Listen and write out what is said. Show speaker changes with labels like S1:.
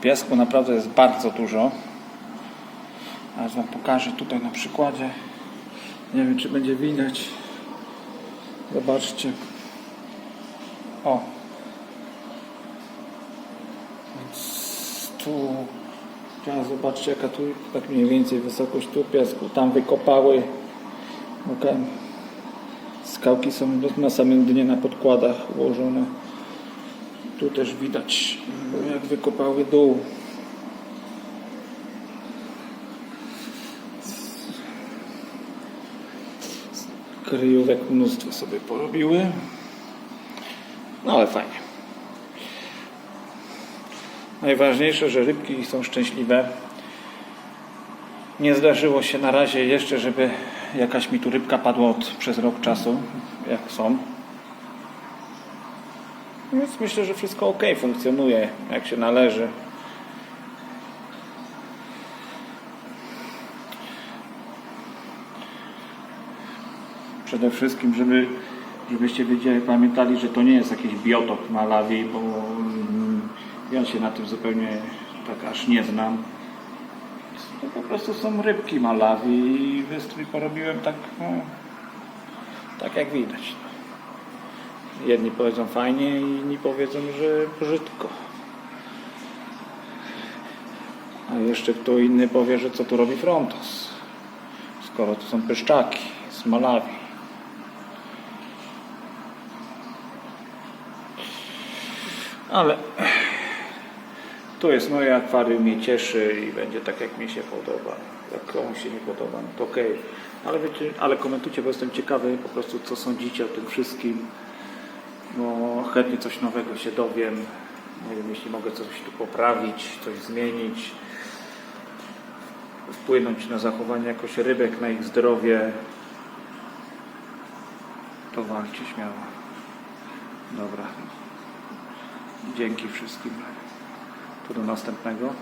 S1: Piasku naprawdę jest bardzo dużo. Aż Wam pokażę tutaj na przykładzie. Nie wiem, czy będzie widać. Zobaczcie. O. Więc tu. Teraz zobaczcie, jaka tu tak mniej więcej wysokość tu piasku. Tam wykopały. Okay. Skałki są na samym dnie na podkładach ułożone. Tu też widać, jak wykopały dół. Kryjówek mnóstwo sobie porobiły. No ale fajnie. Najważniejsze, że rybki są szczęśliwe. Nie zdarzyło się na razie jeszcze, żeby jakaś mi tu rybka padła od, przez rok czasu, jak są. Więc myślę, że wszystko ok, funkcjonuje jak się należy. Przede wszystkim, żeby, żebyście wiedzieli, pamiętali, że to nie jest jakiś biotop Malawi, bo mm, ja się na tym zupełnie tak aż nie znam. To po prostu są rybki Malawi i wystrój porobiłem tak, no, tak jak widać. Jedni powiedzą fajnie, inni powiedzą, że brzydko. A jeszcze kto inny powie, że co tu robi Frontos, skoro to są pyszczaki z Malawi. Ale tu jest moje akwarium, mnie cieszy i będzie tak jak mi się podoba. Jak komuś się nie podoba, no to okej. Ale wiecie, ale komentujcie, bo jestem ciekawy po prostu co sądzicie o tym wszystkim. Bo chętnie coś nowego się dowiem. Nie wiem, jeśli mogę coś tu poprawić, coś zmienić. Wpłynąć na zachowanie jakoś rybek, na ich zdrowie. To walczcie śmiało. Dobra. Dzięki wszystkim. To do następnego.